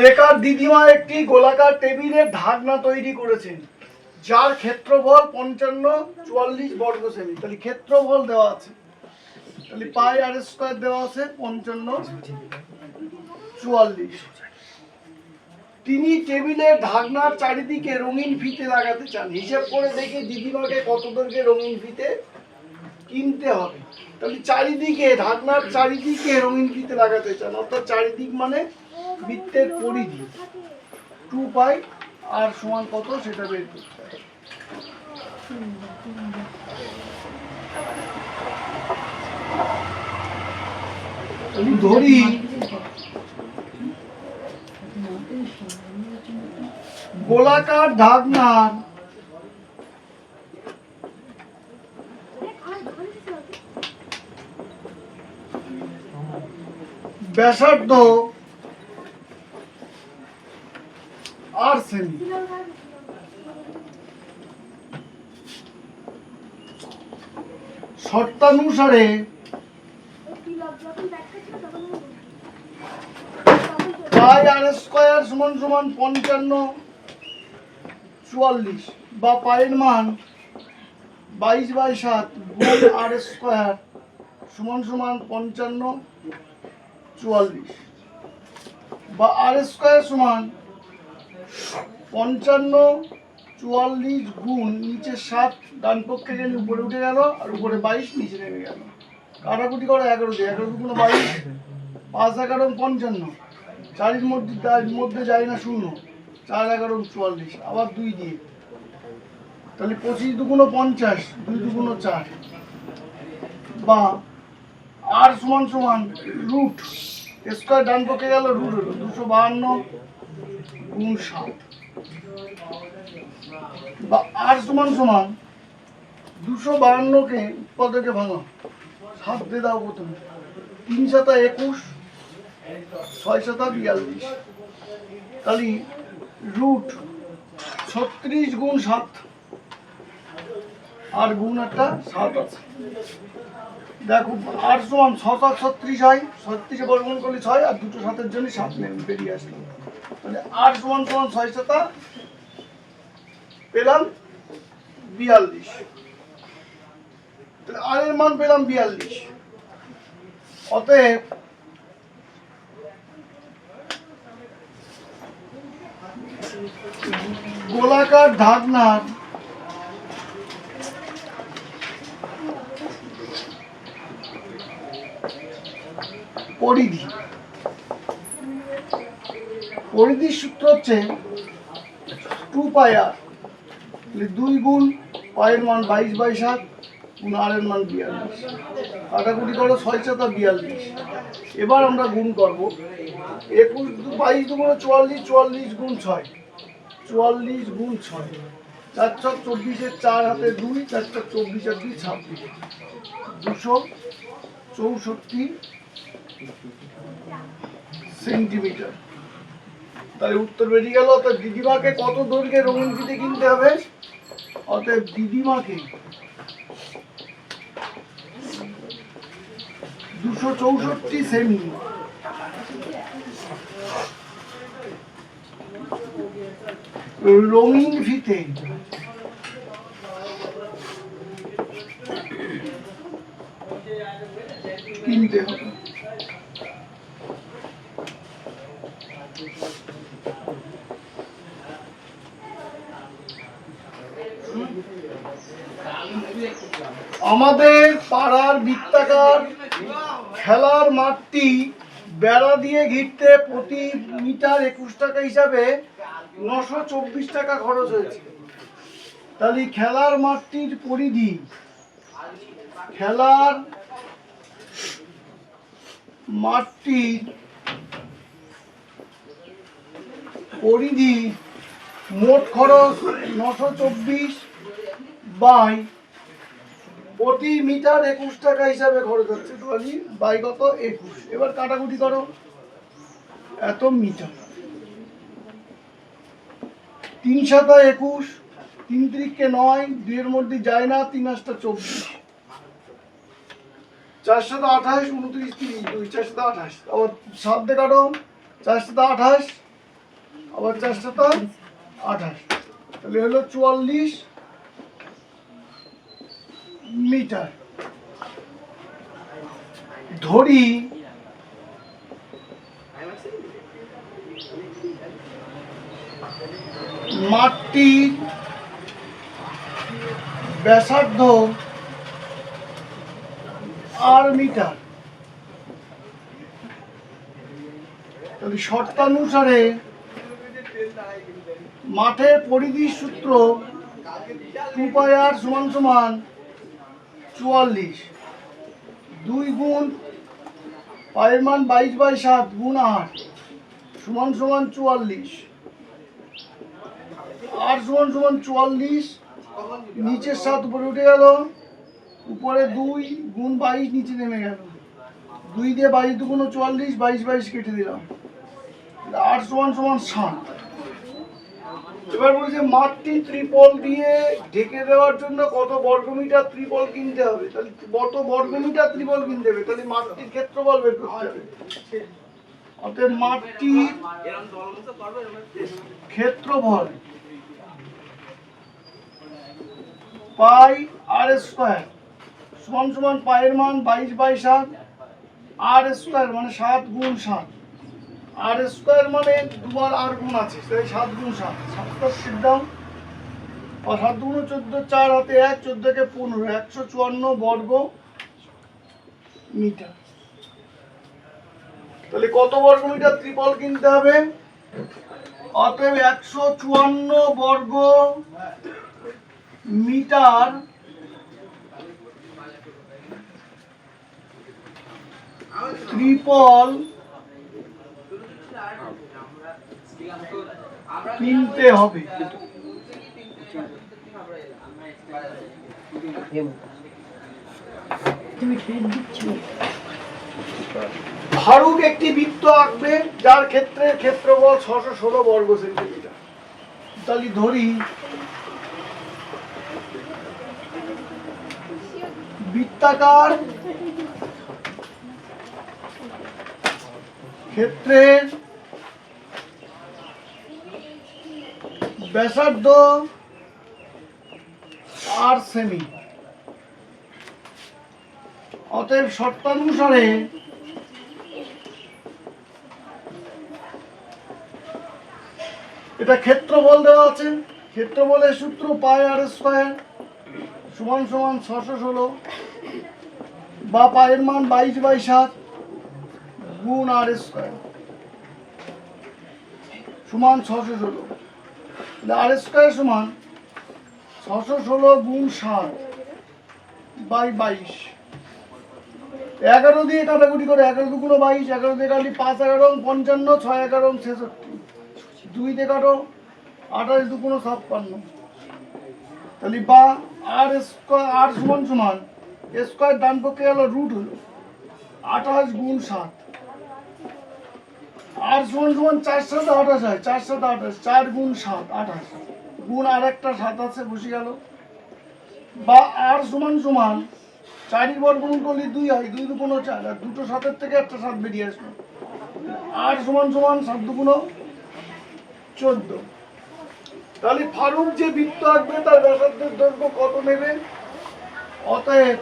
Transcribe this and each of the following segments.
রেখার দিদিমা একটি গোলাকার টেবিলের ঢাকনা তৈরি করেছেন, যার ক্ষেত্রফল পঞ্চান্ন চুয়াল্লিশ বর্গ সেমি। তাহলে ক্ষেত্রফল দেওয়া আছে। তাহলে পাই আর স্কোয়ার দেওয়া আছে পঞ্চান্ন চুয়াল্লিশ। তিনি টেবিলের ঢাকনার চারিদিকে রঙিন ফিতে লাগাতে চান। হিসেব করে দেখি দিদিমাকে কত দৈর্ঘ্যে রঙিন ফিতে কিনতে হবে। তাহলে চারিদিকে, ঢাকনার চারিদিকে রঙিন ফিতে লাগাতে চান, অর্থাৎ চারিদিক মানে বৃত্তের পরিধি। টু পাই আর সমান কত সেটা বের করতে ধরি। গোলাকার ঢাকনার ব্যাসার্ধ আর সেমি শর্তানুসারে পাই আর স্কোয়ার সমান সমান পঞ্চান্ন চুয়াল্লিশ বা পায়ের মান বাইশ বাই সাত আর স্কোয়ার সমান সমান পঞ্চান্ন চুয়াল্লিশ বা আর স্কোয়ার সমান পঞ্চান্ন চুয়াল্লিশ গুণ নিচে সাত, ডান পক্ষে গেলে উপরে উঠে গেল আর উপরে বাইশ, নিচে নেমে গেল। কাটাকুটি করো এগারো দিয়ে, এগারো দুগুলো বাইশ, পাঁচ এগারো পঞ্চান্ন। চারির মধ্যে তার মধ্যে যায় না শূন্য, চার এগারো চুয়াল্লিশ, আবার দুই দিয়ে। তাহলে পঁচিশ দুগুণো পঞ্চাশ, দুই দুগুণো চার। বা আর সমান সমান রুট। স্কোয়ার ডান পক্ষে গেল রুট হলো দুশো বাহান্ন গুণ সাত। বা আর সমান সমান দুশো বাহান্নকে পদকে ভাঙা। সাত দিয়ে দাও প্রথমে। তিন সাতা একুশ, ছয় সাতা বিয়াল্লিশ। তাহলে রুট ছত্রিশ গুণ সাত। আর গুণ একটা সাত আছে। দেখো আট সমান ছ সাত ছত্রিশ হয়, ছত্রিশে বর্গমূল করলে ছয় আর দুটো সাতের জন্য সাত নেই, বেরিয়ে আসলো। তাহলে আট সমান সমান ছয় সাতা পেলাম বিয়াল্লিশ। তাহলে মান পেলাম বিয়াল্লিশ। অতএব গোলাকার ঢাকনার পরিধি। পরিধির সূত্র হচ্ছে টু পাই আর দুই গুণ পায়ের মান বাইশ বাই সাত গুণ আর এর মান বিয়াল্লিশ। কাটাকুটি করো ছয় চাতা বিয়াল্লিশ। এবার আমরা গুণ করব। একুশ দু- বাইশ দুগুণ চুয়াল্লিশ চুয়াল্লিশ গুণ ছয়। চুয়াল্লিশ গুণ ছয়। চার ছক চব্বিশের চার হাতে দুই, চার ছক চব্বিশ আর দুই ছাব্বিশ। দুশো চৌষট্টি সেন্টিমিটার। তাই উত্তর বেরিয়ে গেল অর্থাৎ দিদিমাকে কত দৈর্ঘ্যে রঙিন ফিতে কিনতে হবে? অতএব দিদিমাকে দুশো চৌষট্টি সেমি। রঙিন ফিতে কিনতে হবে। আমাদের পাড়ার বৃত্তাকার খেলার মাঠটি বেড়া দিয়ে ঘিরতে প্রতি মিটার একুশ টাকা হিসাবে নশো চব্বিশ টাকা খরচ হয়েছে। তাহলে খেলার মাঠটির পরিধি, খেলার মাঠটির পরিধি মোট খরচ নশো চব্বিশ বাই। প্রতি মিটার একুশ টাকা হিসাবে খরচ হচ্ছে তাহলে বাই কত? একুশ। এবার কাটাকুটি করো। এত মিটার। তিন সাতা একুশ, তিন তিরিককে নয়, দুইয়ের মধ্যে যায় না, তিন আটটা চব্বিশ। চার সাথে আঠাশ, উনত্রিশ তিরিশ, দুই, চার আঠাশ। আবার সাত কাটো। চার সাথে আঠাশ, আবার চার সাথে আঠাশ। তাহলে হলো চুয়াল্লিশ মিটার। ধরি মাঠটির ব্যাসার্ধ আর মিটার। তাহলে শর্তানুসারে মাঠের পরিধির সূত্র আর সমান সমান চুয়াল্লিশ। দুই গুণ পায়ের মান বাইশ বাই সাত, গুণ আট। সমান সমান চুয়াল্লিশ। আট সমান সমান চুয়াল্লিশ, নিচের সাত উপরে উঠে গেল। উপরে দুই গুণ বাইশ, নিচে নেমে গেল। দুই দিয়ে বাইশ দুগুণ চুয়াল্লিশ, বাইশ বাইশ কেটে দিলাম। আট সমান সমান সাত। এবার বলছে, মাঠটি ত্রিপল দিয়ে ঢেকে দেওয়ার জন্য কত বর্গমিটার ত্রিপল কিনতে হবে? কত বর্গমিটার ত্রিপল কিনতে হবে? তাহলে মাঠটির ক্ষেত্রফল বের করতে হবে। অতএব মাঠটির ক্ষেত্রফল পাই আর স্কোয়ার সমান সমান পায়ের মান বাইশ বাই সাত আর স্কোয়ার মানে সাত গুণ সাত। আর স্কোয়ার মানে দুবার আর গুণ আছে, তাই সাত গুণ সাত। সাতটা সিদ্ধাম আর সাত গুণ চোদ্দ, চার হাতে এক চোদ্দোকে পনেরো, একশো চুয়ান্ন বর্গ মিটার। তাহলে কত বর্গ মিটার ত্রিপল কিনতে হবে? অতএব একশো চুয়ান্ন বর্গ মিটার ত্রিপল কিনতে হবে। ফারুক একটি বৃত্ত আঁকবে যার ক্ষেত্রে ক্ষেত্রফল ছশো ষোলো বর্গ সেন্টিমিটার। তাহলে ধরি বৃত্তাকার। ক্ষেত্রের ব্যাসার্ধ আর সেমি। অতএব শর্তানুসারে এটা ক্ষেত্রফল দেওয়া আছে। ক্ষেত্রফলের সূত্র পাই আর স্কোয়ার সমান সমান ছশো ষোলো বা পায়ের মান বাইশ বাই সাত গুণ আর স্কোয়ার সমান ছশো ষোলো। আর স্কোয়ার সমান ছশো ষোলো গুণ সাত বাই বাইশ। এগারো দিয়ে কাটাকুটি করে, এগারো দুগুলো বাইশ, এগারো দিয়ে কাটি পাঁচ এগারো, পঞ্চান্ন, ছয় এগারো, ছেষট্টি। দুই দিয়ে কাটো, আঠাশ দুগুলো ছাপ্পান্ন। তাহলে বা আর স্কোয়ার, আর সমান সমান, স্কোয়ার ডান পক্ষে গেল রুট হলো আঠাশ গুণ সাত। আর সমান সমান চার সাথে আঠাশ হয়, চার সাথে আঠাশ, চার গুণ সাত, আঠাশ। গুণ আর একটা সাত আছে, বসে গেল। বা আর সমান সমান চারি বর্গমূল করলে দুই হয়, দুই দুগুণ চার, আর দুটো সাতের থেকে একটা সাত বেরিয়ে আসলো। আর সমান সমান সাত দুগুণ চোদ্দ। তাহলে ফারুক যে বৃত্ত আঁকবে, তার ব্যাসার্ধের দৈর্ঘ্য কত নেবে? অতএব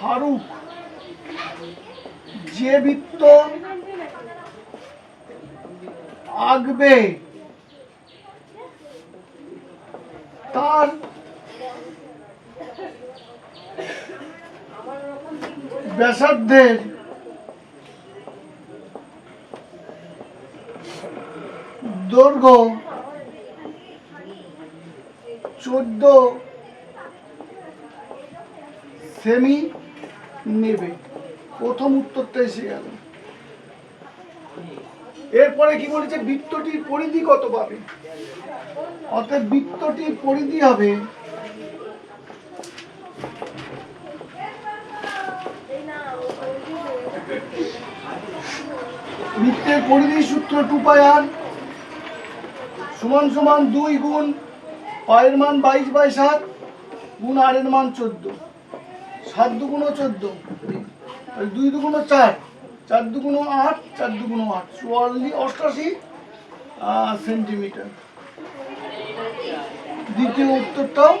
ফারুক যে বৃত্ত আঁকবে তার ব্যাসার্ধের দৈর্ঘ্য চোদ্দ সেমি নেবে। প্রথম উত্তরটা এসে গেল। এরপরে কি বলেছে? বৃত্তটির পরিধি কত পাবে? অতএব বৃত্তটির পরিধি হবে বৃত্তের পরিধি সূত্র টু পাই আর সমান সমান দুই গুণ পায়ের মান বাইশ বাই সাত গুণ আর এর মান চোদ্দ। সাত দুগুণো চোদ্দ। দুই দুগুণো চার। চার দুগুণো আট, চার দুগুণো আট। চুয়াল্লিশ, অষ্টাশি সেন্টিমিটার। দ্বিতীয় উত্তরটাও